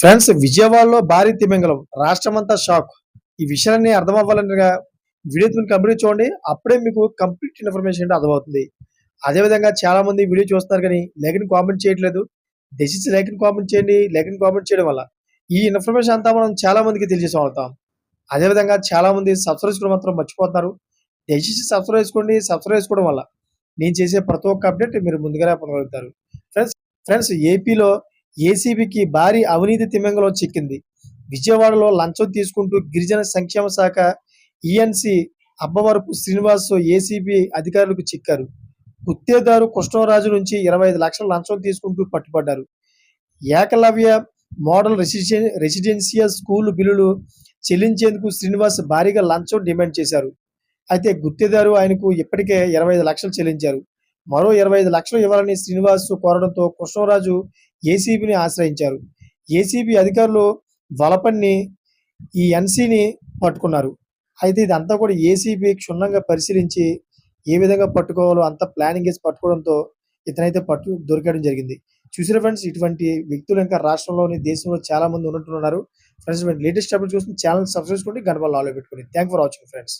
Friends విజయవాడలో భారీ తిమింగలం. రాష్ట్రమంతా షాక్. ఈ విషయాన్ని అర్థం అవ్వాలనగా వీడియో మీరు కంప్లీట్ చూడండి అప్పుడే మీకు కంప్లీట్ ఇన్ఫర్మేషన్ అంటే అర్థమవుతుంది. అదేవిధంగా చాలా మంది వీడియో చూస్తున్నారు కానీ లేఖని కామెంట్ చేయట్లేదు. దయచేసి లేఖని కామెంట్ చేయండి లేఖని కామెంట్ చేయడం వల్ల ఈ ఇన్ఫర్మేషన్ అంతా మనం చాలా మందికి తెలియజేస్తాం అదేవిధంగా చాలా మంది సబ్స్క్రైబ్ చేసుకోవడం మాత్రం మర్చిపోతున్నారు. దయచేసి సబ్స్క్రైబ్ చేసుకోండి సబ్స్క్రైబ్ చేసుకోవడం వల్ల నేను చేసే ప్రతి ఒక్క అప్డేట్ మీరు ముందుగానే పొందగలుగుతారు. ఫ్రెండ్స్ ఫ్రెండ్స్ ఏపీలో ఏసీబీకి భారీ అవినీతి తిమ్మంగలో చిక్కింది. విజయవాడలో లంచం తీసుకుంటూ గిరిజన సంక్షేమ శాఖ ఈఎన్సి అబ్బవరపు శ్రీనివాస్ ఏసీబీ అధికారులకు చిక్కారు. గుత్తేదారు కృష్ణరాజు నుంచి ఇరవై ఐదు లక్షల లంచం తీసుకుంటూ పట్టుబడ్డారు. Ekalavya model residen residential school బిల్లులు చెల్లించేందుకు శ్రీనివాస్ భారీగా లంచం డిమాండ్ చేశారు. అయితే గుత్తేదారు ఆయనకు ఇప్పటికే ఇరవై ఐదు లక్షలు చెల్లించారు. మరో ఇరవై ఐదు లక్షలు ఇవ్వాలని శ్రీనివాస్ కోరడంతో కృష్ణరాజు ఏసీబీని ఆశ్రయించారు. ఏసీబీ అధికారులు వలపన్ని ఈ ఎన్సీని పట్టుకున్నారు. అయితే ఇదంతా కూడా ఏసీబీ క్షుణ్ణంగా పరిశీలించి ఏ విధంగా పట్టుకోవాలో అంత ప్లానింగ్ వేసి పట్టుకోవడంతో ఇతనైతే పట్టు దొరకడం జరిగింది. చూసిన ఫ్రెండ్స్ ఇటువంటి వ్యక్తులు ఇంకా రాష్ట్రంలోని దేశంలో చాలా మంది ఉన్నట్టున్నారు. ఫ్రెండ్స్ లేటెస్ట్ అప్డేట్ చూసి ఛానల్ సబ్స్క్రైబ్ చేసుకోండి. గణపల్ ఆలో పెట్టుకోండి. Thank for watching friends